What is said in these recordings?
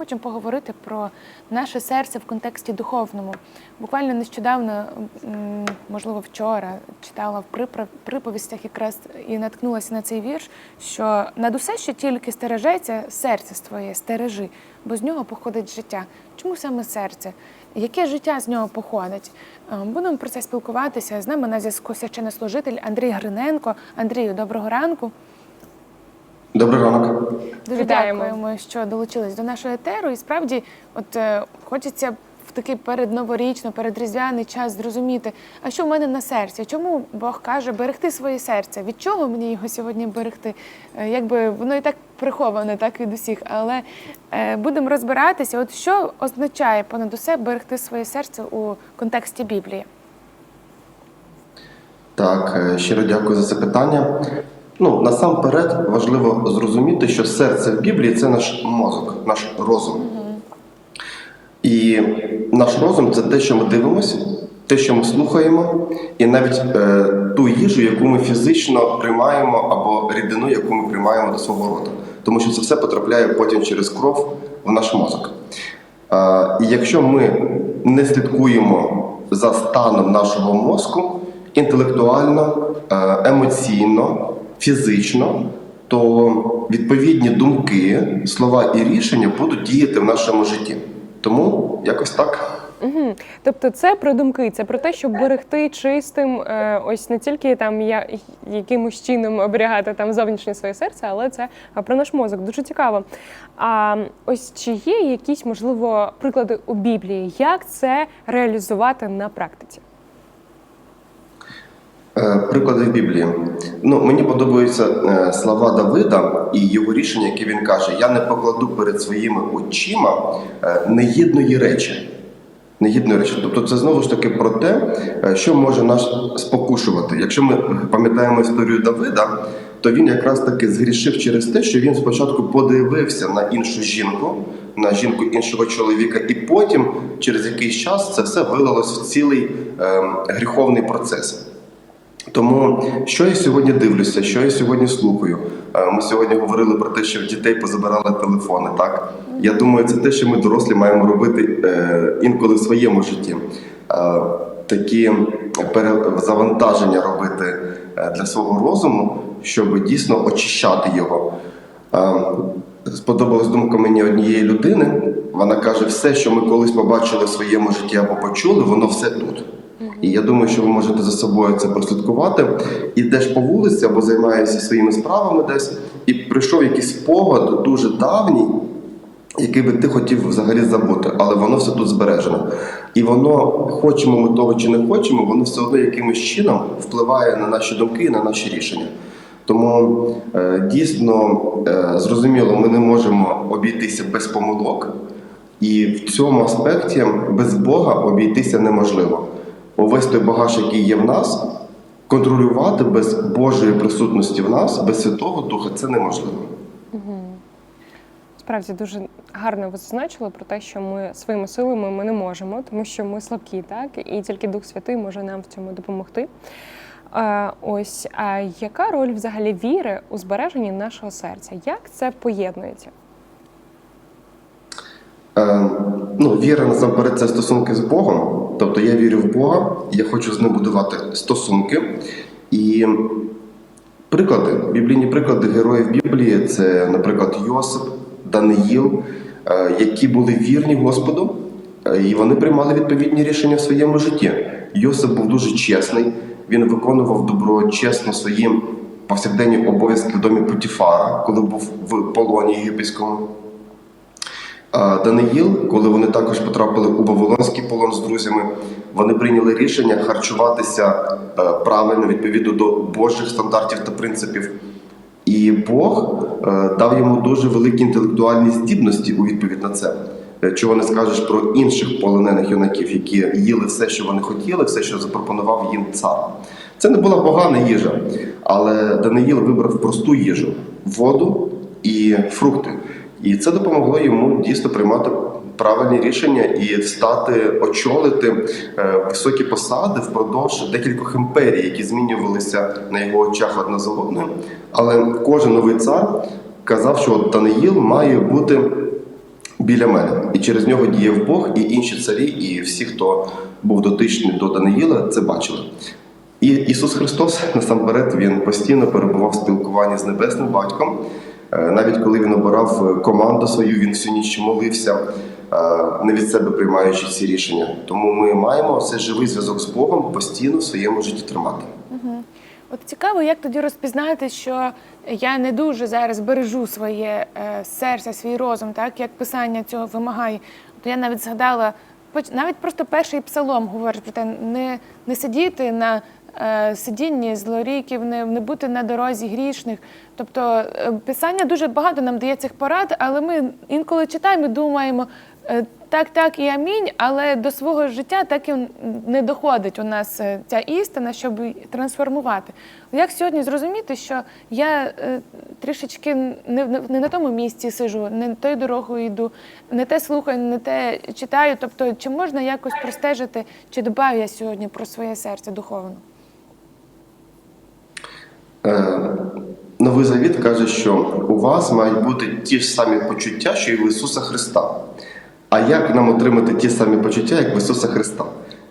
хочемо поговорити про наше серце в контексті духовному. Буквально нещодавно, можливо, вчора читала в приповістях якраз і наткнулася на цей вірш, що над усе, що тільки стережеться, серце своє стережи, бо з нього походить життя. Чому саме серце? Яке життя з нього походить? Е, Будемо про це спілкуватися. З нами на зв'язку священнослужитель Андрій Гриненко. Андрію, доброго ранку. Добрий ранок. Дуже Вітаємо. дякуємо, що долучились до нашого етеру. І справді, от е, хочеться в такий передноворічно, передріздвяний час зрозуміти, а що в мене на серці? Чому Бог каже берегти своє серце? Від чого мені його сьогодні берегти? Е, якби воно і так приховане, так від усіх. Але е, будемо розбиратися, от що означає понад усе берегти своє серце у контексті Біблії. Так, е, щиро дякую за це питання. Ну, насамперед важливо зрозуміти, що серце в Біблії це наш мозок, наш розум. І наш розум це те, що ми дивимося, те, що ми слухаємо, і навіть е, ту їжу, яку ми фізично приймаємо, або рідину, яку ми приймаємо до свого рота. Тому що це все потрапляє потім через кров в наш мозок. Е, і якщо ми не слідкуємо за станом нашого мозку інтелектуально, е, емоційно, фізично, то відповідні думки, слова і рішення будуть діяти в нашому житті. Тому якось так. Угу. Тобто, це про думки, це про те, щоб берегти чистим, е, ось не тільки там я якимось чином оберігати там зовнішнє своє серце, але це про наш мозок. Дуже цікаво. А ось чи є якісь можливо приклади у Біблії, як це реалізувати на практиці? Е, Приклади в Біблії. Ну, мені подобаються е, слова Давида і його рішення, яке він каже: Я не покладу перед своїми очима е, негідної речі. Негідної речі. Тобто, це знову ж таки про те, що може нас спокушувати. Якщо ми пам'ятаємо історію Давида, то він якраз таки згрішив через те, що він спочатку подивився на іншу жінку, на жінку іншого чоловіка, і потім, через якийсь час, це все вилилось в цілий е, гріховний процес. Тому що я сьогодні дивлюся, що я сьогодні слухаю. Е, Ми сьогодні говорили про те, що в дітей позабирали телефони. Так я думаю, це те, що ми дорослі маємо робити е, інколи в своєму житті. Е, Такі перезавантаження робити для свого розуму, щоб дійсно очищати його. Сподобалась думка мені однієї людини. Вона каже: все, що ми колись побачили в своєму житті або почули, воно все тут. І я думаю, що ви можете за собою це прослідкувати. Ідеш по вулиці або займаєшся своїми справами десь, і прийшов якийсь спогад дуже давній, який би ти хотів взагалі забути, але воно все тут збережено. І воно, хочемо ми того чи не хочемо, воно все одно якимось чином впливає на наші думки і на наші рішення. Тому е, дійсно е, зрозуміло, ми не можемо обійтися без помилок, і в цьому аспекті без Бога обійтися неможливо. Увесь той багаж, який є в нас, контролювати без Божої присутності в нас, без Святого Духа, це неможливо. Справді дуже гарно ви зазначили про те, що ми своїми силами ми не можемо, тому що ми слабкі, так і тільки Дух Святий може нам в цьому допомогти. Е, ось а яка роль взагалі віри у збереженні нашого серця? Як це поєднується? Ну, віра насамперед це стосунки з Богом. Тобто я вірю в Бога, я хочу з ним будувати стосунки. І приклади, біблійні приклади героїв Біблії це, наприклад, Йосип, Даниїл, е, які були вірні Господу, е, і вони приймали відповідні рішення в своєму житті. Йосип був дуже чесний, він виконував добро чесно свої повсякденні обов'язки в домі Путіфара, коли був в полоні єгипетському. Даниїл, коли вони також потрапили у Вавилонський полон з друзями, вони прийняли рішення харчуватися е, правильно відповідно до Божих стандартів та принципів. І Бог е, дав йому дуже великі інтелектуальні здібності у відповідь на це. Е, Чого не скажеш про інших полонених юнаків, які їли все, що вони хотіли, все, що запропонував їм цар. Це не була погана їжа, але Даниїл вибрав просту їжу воду і фрукти. І це допомогло йому дійсно приймати правильні рішення і встати, очолити е, високі посади впродовж декількох імперій, які змінювалися на його очах одна за одною. Але кожен новий цар казав, що Даниїл має бути біля мене. І через нього діяв Бог, і інші царі, і всі, хто був дотичний до Даниїла, це бачили. І Ісус Христос насамперед він постійно перебував в спілкуванні з небесним батьком. Е, Навіть коли він обирав е, команду свою, він всю ніч молився, е, не від себе приймаючи ці рішення. Тому ми маємо цей живий зв'язок з Богом постійно в своєму житті тримати. От цікаво, як тоді розпізнати, що я не дуже зараз бережу своє серце, свій розум, так як писання цього вимагає. То я навіть згадала, навіть просто перший псалом говорить про те, не, не сидіти на сидінні злоріків, не, не бути на дорозі грішних. Тобто е, писання дуже багато нам дає цих порад, але ми інколи читаємо і думаємо. е, Так, так і амінь, але до свого життя так і не доходить у нас е, ця істина, щоб трансформувати. Як сьогодні зрозуміти, що я е, трішечки не, не на тому місці сижу, не тою дорогою йду, не те слухаю, не те читаю. Тобто, чи можна якось простежити, чи дбаю я сьогодні про своє серце духовно? Е, Новий Завіт каже, що у вас мають бути ті ж самі почуття, що і в Ісуса Христа. А як нам отримати ті самі почуття, як в Ісуса Христа?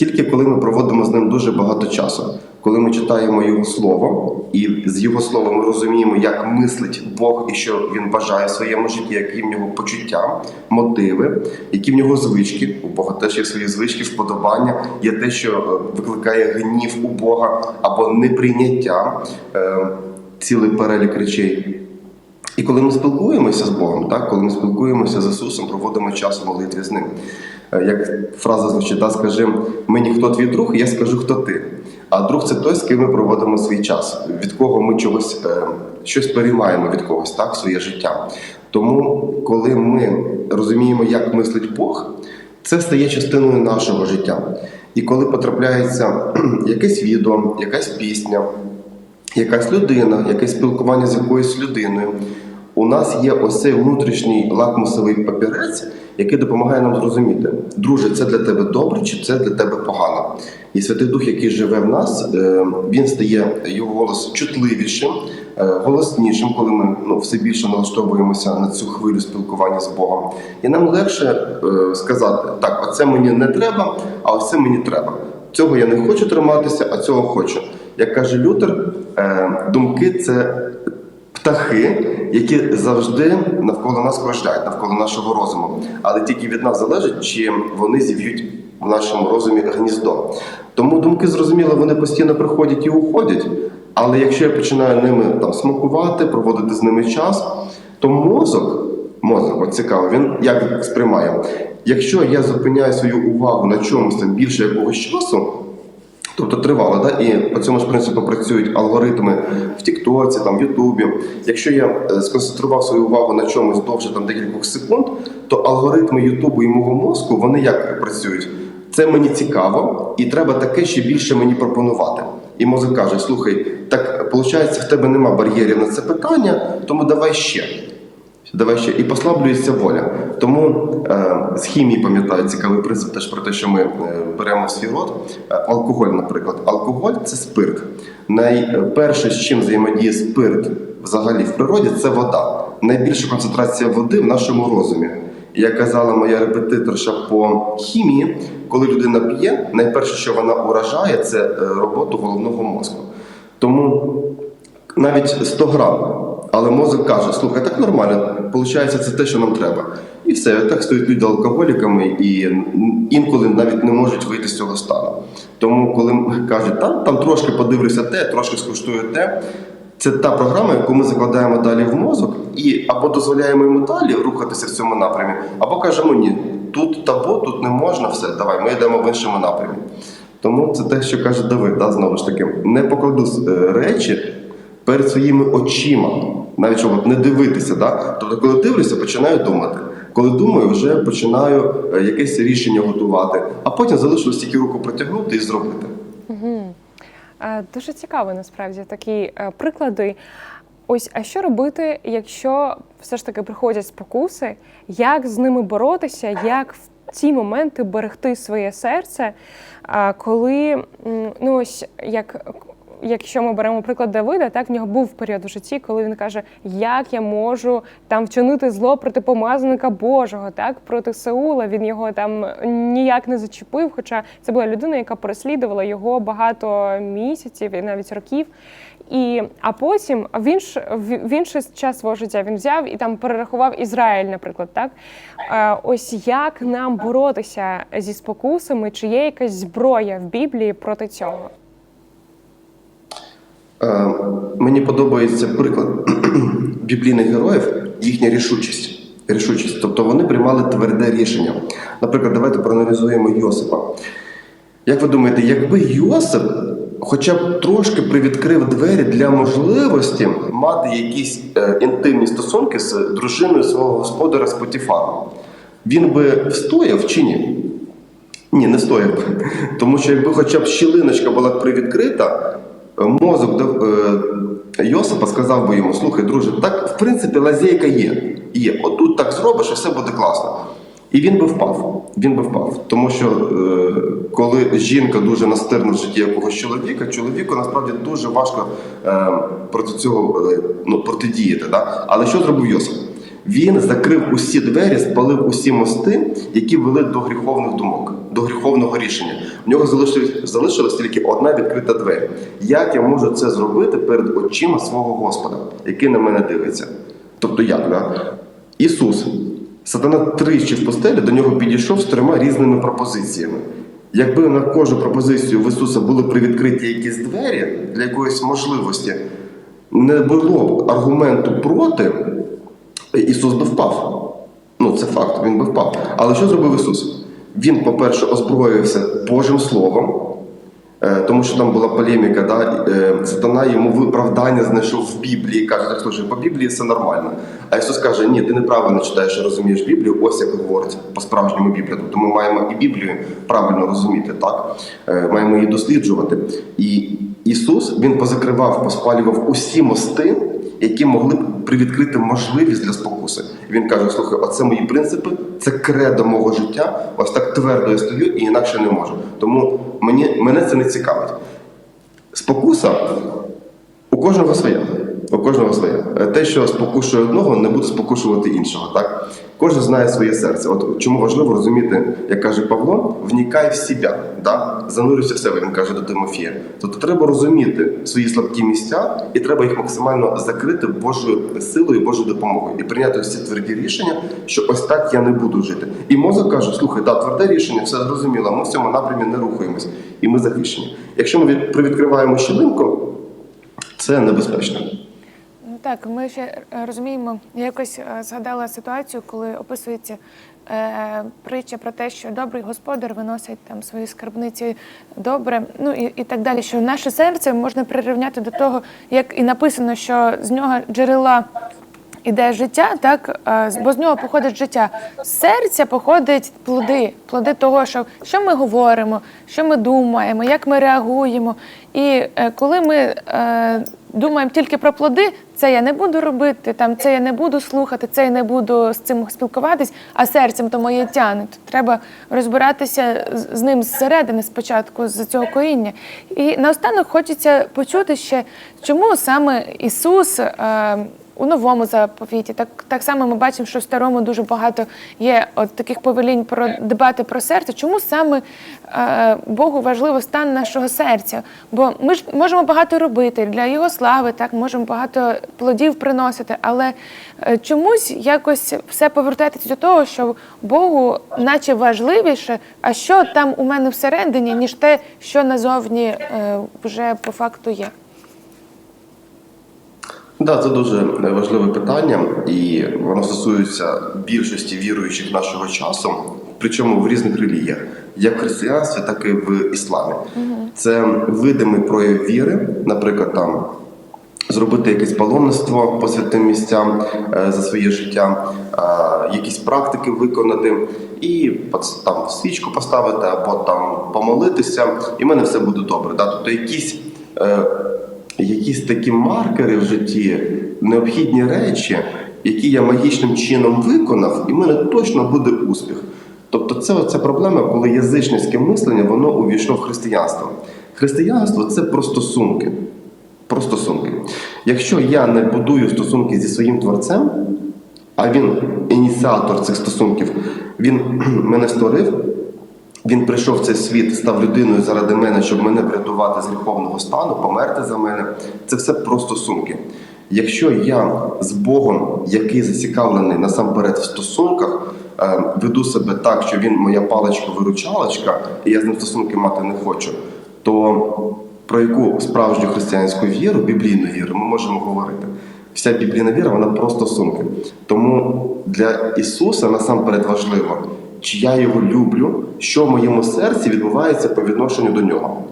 Тільки коли ми проводимо з ним дуже багато часу, коли ми читаємо Його Слово, і з Його Слова ми розуміємо, як мислить Бог і що Він бажає в своєму житті, які в нього почуття, мотиви, які в нього звички. У Бога теж є свої звички, вподобання, є те, що е, викликає гнів у Бога або неприйняття, е, цілий перелік речей. І коли ми спілкуємося з Богом, так, коли ми спілкуємося з Ісусом, проводимо час у молитві з ним. Е, Як фраза звучить, да, скажи мені, хто твій друг, я скажу, хто ти. А друг це той, з ким ми проводимо свій час, від кого ми чогось е, щось переймаємо від когось, так, своє життя. Тому, коли ми розуміємо, як мислить Бог, це стає частиною нашого життя. І коли потрапляється якесь відео, якась пісня, якась людина, якесь спілкування з якоюсь людиною. У нас є ось цей внутрішній лакмусовий папірець, який допомагає нам зрозуміти, друже, це для тебе добре чи це для тебе погано. І Святий Дух, який живе в нас, е, він стає його голос чутливішим, е, голоснішим, коли ми ну, все більше налаштовуємося на цю хвилю спілкування з Богом. І нам легше е, сказати, так, оце мені не треба, а ось це мені треба. Цього я не хочу триматися, а цього хочу. Як каже Лютер, думки це птахи, які завжди навколо нас кружляють, навколо нашого розуму. Але тільки від нас залежить, чи вони зів'ють в нашому розумі гніздо. Тому думки, зрозуміло, вони постійно приходять і уходять. Але якщо я починаю ними там смакувати, проводити з ними час, то мозок, мозок, от цікаво, він як сприймає. Якщо я зупиняю свою увагу на чомусь там більше якогось часу, Тобто тривало, да? і по цьому ж принципу працюють алгоритми в Тіктоці, там в Ютубі. Якщо я е, сконцентрував свою увагу на чомусь довше там декількох секунд, то алгоритми Ютубу і мого мозку вони як працюють? Це мені цікаво, і треба таке ще більше мені пропонувати. І мозок каже: слухай, так виходить, в тебе нема бар'єрів на це питання, тому давай ще. Давай ще і послаблюється воля. Тому е, з хімії пам'ятаю цікавий принцип теж про те, що ми е, беремо в свій рот. Е, алкоголь, наприклад. Алкоголь це спирт. Найперше, з чим взаємодіє спирт взагалі в природі, це вода. Найбільша концентрація води в нашому розумі. Як казала моя репетиторша по хімії, коли людина п'є, найперше, що вона уражає, це е, роботу головного мозку. Тому навіть 100 грам. Але мозок каже: слухай, так нормально, виходить, це те, що нам треба. І все, так стають люди алкоголіками і інколи навіть не можуть вийти з цього стану. Тому, коли кажуть, там, там трошки подивлюся те, трошки скуштую те, це та програма, яку ми закладаємо далі в мозок, і або дозволяємо йому далі рухатися в цьому напрямі, або кажемо ні, тут табу, тут не можна, все, давай, ми йдемо в іншому напрямі. Тому це те, що каже Давид, да, знову ж таки, не покладу е, речі перед своїми очима, навіть щоб не дивитися. Да? Тобто, коли дивлюся, починаю думати. Коли думаю, вже починаю е, якесь рішення готувати, а потім залишилось тільки руку протягнути і зробити. Е, Дуже цікаво насправді такі е, приклади. Ось, а що робити, якщо все ж таки приходять спокуси, як з ними боротися, як в ці моменти берегти своє серце, коли ну ось як якщо ми беремо приклад Давида, так в нього був період у житті, коли він каже, як я можу там вчинити зло проти помазаника Божого, так проти Саула. Він його там ніяк не зачепив. Хоча це була людина, яка переслідувала його багато місяців і навіть років. І а потім в інш в інший час свого життя він взяв і там перерахував Ізраїль, наприклад, так Е, ось як нам боротися зі спокусами, чи є якась зброя в Біблії проти цього? Е, Мені подобається приклад біблійних героїв, їхня рішучість. Рішучість. Тобто вони приймали тверде рішення. Наприклад, давайте проаналізуємо Йосипа. Як ви думаєте, якби Йосип хоча б трошки привідкрив двері для можливості мати якісь е, інтимні стосунки з дружиною свого господаря з Потіфаром, він би встояв чи ні? Ні, не стояв. Тому що якби хоча б щілиночка була привідкрита, мозок е, Йосипа сказав би йому: слухай, друже, так в принципі лазейка є. Є. Отут так зробиш, і все буде класно. І він би впав. Він би впав. Тому що е, коли жінка дуже настирна в житті якогось чоловіка, чоловіку насправді дуже важко е, проти цього е, ну, протидіяти. Да? Але що зробив Йосип? Він закрив усі двері, спалив усі мости, які вели до гріховних думок, до гріховного рішення. В нього залишилась, залишилась тільки одна відкрита двері. Як я можу це зробити перед очима свого Господа, який на мене дивиться? Тобто як? Да? Ісус, сатана тричі в постелі до нього підійшов з трьома різними пропозиціями. Якби на кожну пропозицію в Ісуса були привідкриті якісь двері для якоїсь можливості, не було б аргументу проти, Ісус би впав. Ну, це факт, він би впав. Але що зробив Ісус? Він, по-перше, озброївся Божим Словом, е, тому що там була полеміка, да? е, сатана йому виправдання знайшов в Біблії, каже, так слушай, по Біблії все нормально. А Ісус каже, ні, ти неправильно читаєш і розумієш Біблію, ось як говорить по-справжньому Біблія. Тобто ми маємо і Біблію правильно розуміти, так? Е, маємо її досліджувати. І Ісус він позакривав, поспалював усі мости, які могли б привідкрити можливість для спокуси. Він каже: слухай, оце мої принципи, це кредо мого життя. Ось так твердо я стою і інакше не можу. Тому мені, мене це не цікавить. Спокуса у кожного своя. Кожного своє. Те, що спокушує одного, не буде спокушувати іншого. Так? Кожен знає своє серце. От чому важливо розуміти, як каже Павло, вникай в себе, да? занурюйся в себе, він каже до Тимофія. Тобто треба розуміти свої слабкі місця, і треба їх максимально закрити Божою силою, Божою допомогою і прийняти всі тверді рішення, що ось так я не буду жити. І мозок каже: слухай, да, тверде рішення, все зрозуміло, ми в цьому напрямі не рухаємось, і ми захищені. Якщо ми від- привідкриваємо щілинку, це небезпечно. Так, ми ще е, розуміємо, я якось е, згадала ситуацію, коли описується е, притча про те, що добрий господар виносить там свої скарбниці добре, ну і, і так далі. Що наше серце можна прирівняти до того, як і написано, що з нього джерела. Іде життя, так е, бо з нього походить життя. З серця походять плоди, плоди того, що, що ми говоримо, що ми думаємо, як ми реагуємо. І е, коли ми е, думаємо тільки про плоди, це я не буду робити, там це я не буду слухати, це я не буду з цим спілкуватись, а серцем то моє тяне. То треба розбиратися з ним зсередини спочатку, з цього коріння. І наостанок хочеться почути ще, чому саме Ісус. У новому заповіті. Так, так само ми бачимо, що в старому дуже багато є от таких повелінь про дбати про серце. Чому саме е, Богу важливо стан нашого серця? Бо ми ж можемо багато робити для його слави, так можемо багато плодів приносити, але е, чомусь якось все повертається до того, що Богу, наче важливіше, а що там у мене всередині, ніж те, що назовні е, вже по факту є. Да, це дуже важливе питання, і воно стосується більшості віруючих нашого часу, причому в різних релігіях, як в християнстві, так і в ісламі. Це видимий прояв віри, наприклад, там зробити якесь паломництво по святим місцям е, за своє життя, е, якісь практики виконати, і там свічку поставити або там помолитися, і в мене все буде добре. Да? Тобто якісь. Якісь такі маркери в житті, необхідні речі, які я магічним чином виконав, і в мене точно буде успіх. Тобто, це оця проблема, коли язичницьке мислення воно увійшло в християнство. Християнство це про стосунки. про стосунки. Якщо я не будую стосунки зі своїм творцем, а він ініціатор цих стосунків, він мене створив, він прийшов в цей світ, став людиною заради мене, щоб мене врятувати з гріховного стану, померти за мене. Це все про стосунки. Якщо я з Богом, який зацікавлений насамперед в стосунках, е, веду себе так, що він моя паличка-виручалочка, і я з ним стосунки мати не хочу, то про яку справжню християнську віру, біблійну віру, ми можемо говорити. Вся біблійна віра вона про стосунки. Тому для Ісуса насамперед важливо, чи я його люблю, що в моєму серці відбувається по відношенню до нього.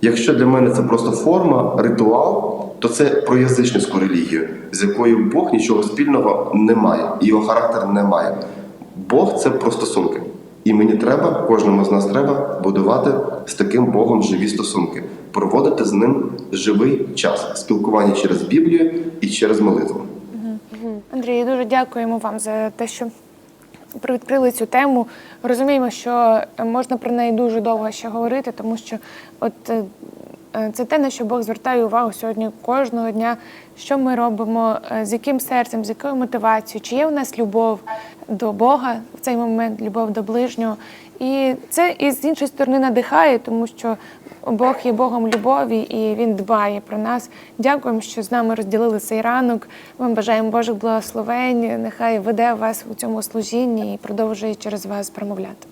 Якщо для мене це просто форма, ритуал, то це про язичницьку релігію, з якою Бог нічого спільного не має, його характер не має. Бог це про стосунки. І мені треба, кожному з нас треба будувати з таким Богом живі стосунки, проводити з ним живий час, спілкування через Біблію і через молитву. Андрій, дуже дякуємо вам за те, що привідкрили цю тему. Розуміємо, що можна про неї дуже довго ще говорити, тому що от е, це те, на що Бог звертає увагу сьогодні кожного дня, що ми робимо, е, з яким серцем, з якою мотивацією, чи є у нас любов до Бога в цей момент, любов до ближнього. І це і з іншої сторони надихає, тому що Бог є Богом любові і Він дбає про нас. Дякуємо, що з нами розділили цей ранок. Ми бажаємо Божих благословень. Нехай веде вас у цьому служінні і продовжує через вас промовляти.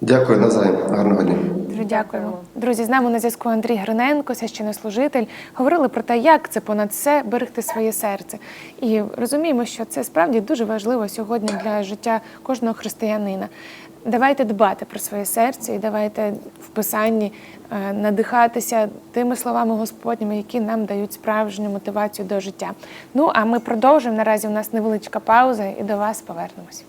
Дякую, Назай. Гарного дня. Дуже дякуємо. Друзі, з нами на зв'язку Андрій Гриненко, священнослужитель. Говорили про те, як це понад все берегти своє серце. І розуміємо, що це справді дуже важливо сьогодні для життя кожного християнина. Давайте дбати про своє серце і давайте в писанні е, надихатися тими словами Господніми, які нам дають справжню мотивацію до життя. Ну а ми продовжуємо. Наразі у нас невеличка пауза, і до вас повернемось.